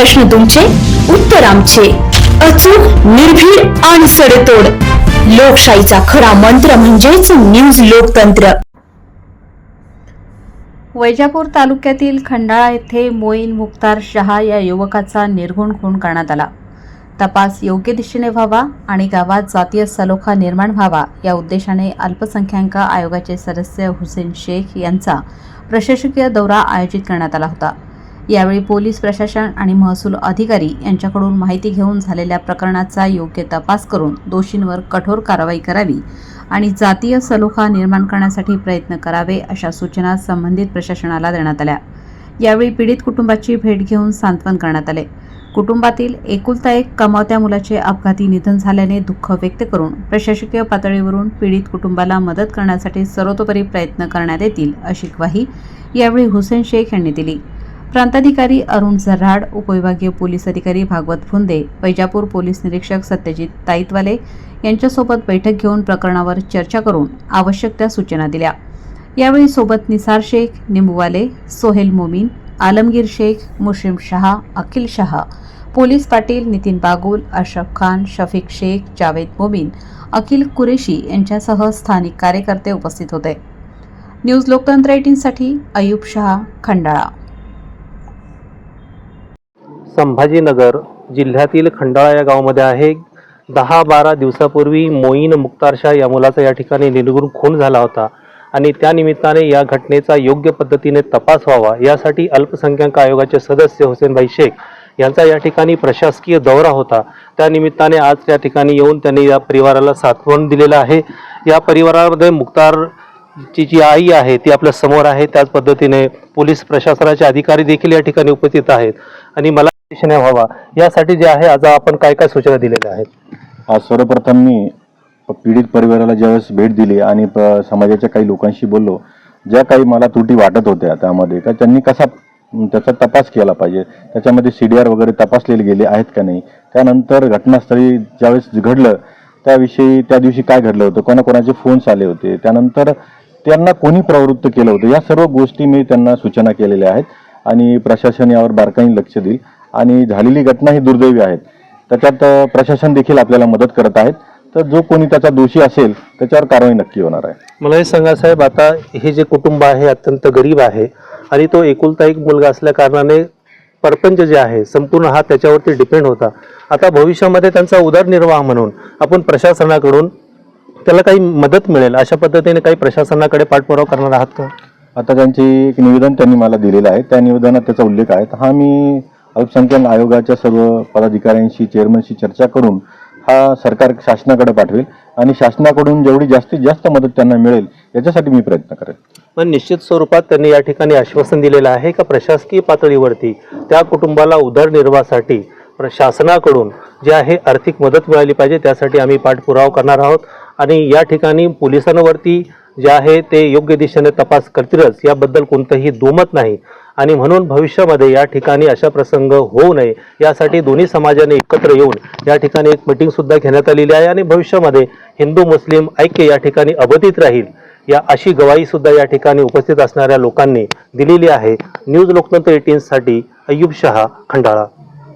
प्रश्न तुमचे उत्तर आमचे. अचूक निर्भीड आणि सडेतोड. लोकशाहीचा खरा मंत्र म्हणजेच न्यूज लोकतंत्र. वैजापूर तालुक्यातील खंडाळा येथे मोईन मुख्तार शहा या युवकाचा निर्घुण खून करण्यात आला. तपास योग्य दिशेने व्हावा आणि गावात जातीय सलोखा निर्माण व्हावा या उद्देशाने अल्पसंख्याक आयोगाचे सदस्य हुसेन शेख यांचा प्रशासकीय दौरा आयोजित करण्यात आला होता. यावेळी पोलीस प्रशासन आणि महसूल अधिकारी यांच्याकडून माहिती घेऊन झालेल्या प्रकरणाचा योग्य तपास करून दोषींवर कठोर कारवाई करावी आणि जातीय सलोखा निर्माण करण्यासाठी प्रयत्न करावे अशा सूचना संबंधित प्रशासनाला देण्यात आल्या. यावेळी पीडित कुटुंबाची भेट घेऊन सांत्वन करण्यात आले. कुटुंबातील एकुलता एक कमावत्या मुलाचे अपघाती निधन झाल्याने दुःख व्यक्त करून प्रशासकीय पातळीवरून पीडित कुटुंबाला मदत करण्यासाठी सर्वतोपरी प्रयत्न करण्यात येतील अशी ग्वाही यावेळी हुसेन शेख यांनी दिली. प्रांताधिकारी अरुण झर्राड उपविभागीय पोलीस अधिकारी भागवत फुंदे वैजापूर पोलीस निरीक्षक सत्यजित ताईतवाले यांच्यासोबत बैठक घेऊन प्रकरणावर चर्चा करून आवश्यक त्या सूचना दिल्या. यावेळी सोबत निसार शेख निंबुवाले सोहेल मोमीन आलमगीर शेख मुश्रीम शहा अखिल शहा पोलीस पाटील नितीन बागुल अशरफ खान शफीक शेख जावेद मोमीन अखिल कुरेशी यांच्यासह स्थानिक कार्यकर्ते उपस्थित होते. न्यूज लोकतंत्र एटीनसाठी अयूब शहा खंडाळा. संभाजीनगर जिल्ह्यातील खंडाळा या गावामध्ये आहे. दहा बारा दिवसापूर्वी मोईन मुक्तारशाह या मुलाचा या ठिकाणी निर्गुण खून झाला होता आणि त्या निमित्ताने या घटनेचा योग्य पद्धतीने तपास व्हावा यासाठी अल्पसंख्याक आयोगाचे सदस्य हुसेनभाई शेख यांचा या ठिकाणी प्रशासकीय दौरा होता. त्या निमित्ताने आज त्या ठिकाणी येऊन त्यांनी या परिवाराला साथवण दिलेलं आहे. या परिवारामध्ये मुक्तार ची जी आई आहे ती आपल्यासमोर आहे. त्याच पद्धतीने पोलीस प्रशासनाचे अधिकारी देखील या ठिकाणी उपस्थित आहेत. आणि मला दिशेने व्हावा. यासाठी जे आहे आज आपण काय काय सूचना दिलेल्या आहेत? आज सर्वप्रथम मी पीडित परिवाराला ज्यावेळेस भेट दिली आणि प- समाजाच्या काही लोकांशी बोललो ज्या काही मला त्रुटी वाटत होत्या त्यामध्ये का त्यांनी कसा अं, त्याचा तपास केला पाहिजे? त्याच्यामध्ये सी डी आर वगैरे तपासलेले गेले आहेत का नाही? त्यानंतर घटनास्थळी ज्यावेळेस घडलं त्याविषयी त्या दिवशी काय घडलं होतं? कोणाकोणाचे फोन्स आले होते? त्यानंतर त्यांना कोणी प्रवृत्त केलं होतं? या सर्व गोष्टी मी त्यांना सूचना केलेल्या आहेत आणि प्रशासन यावर बारकाईने लक्ष देईल. आणि झालेली घटना ही दुर्दैवी आहेत. त्याच्यात प्रशासन देखील आपल्याला मदत करत आहेत. तर जो कोणी त्याचा दोषी असेल त्याच्यावर कारवाई नक्की होणार आहे. मला हे सांगा साहेब आता हे जे कुटुंब आहे अत्यंत गरीब आहे आणि तो एकुलता एक मुलगा असल्या कारणाने परपंच जे आहे संपूर्ण हा त्याच्यावरती डिपेंड होता. आता भविष्यामध्ये त्यांचा उदरनिर्वाह म्हणून आपण प्रशासनाकडून त्याला काही मदत मिळेल अशा पद्धतीने काही प्रशासनाकडे पाठपुरावा करणार आहात का? आता त्यांचे एक निवेदन त्यांनी मला दिलेलं आहे. त्या निवेदनात त्याचा उल्लेख आहे. हा मी अल्पसंख्याक आयोगाच्या सर्व पदाधिकाऱ्यांशी चेअरमनशी चर्चा करून हा सरकार शासनाकडे पाठवेल आणि शासनाकडून जेवढी जास्तीत जास्त मदत त्यांना मिळेल याच्यासाठी मी प्रयत्न करेन पण निश्चित स्वरूपात त्यांनी या ठिकाणी आश्वासन दिलेलं आहे का प्रशासकीय पातळीवरती त्या कुटुंबाला उदरनिर्वाहासाठी प्रशासनाकडून जे आहे आर्थिक मदत मिळाली पाहिजे त्यासाठी आम्ही पाठपुरावा करणार आहोत आणि या ठिकाणी पोलिसांवरती जे आहे ते योग्य दिशेने तपास करतीलच याबद्दल कोणतंही दुमत नाही. आणि म्हणून भविष्यामध्ये या ठिकाणी अशा प्रसंग होऊ नये. यासाठी दोन्ही समाजाने एकत्र येऊन या ठिकाणी एक मिटिंग सुद्धा घेण्यात आलेली आहे आणि भविष्यामध्ये हिंदू मुस्लिम ऐक्य या ठिकाणी अबधित राहील. या अशी गवाही सुद्धा या ठिकाणी उपस्थित असणाऱ्या लोकांनी दिलेली आहे. न्यूज लोकतंत्र एटीन साठी अय्यूब शहा खंडाळा.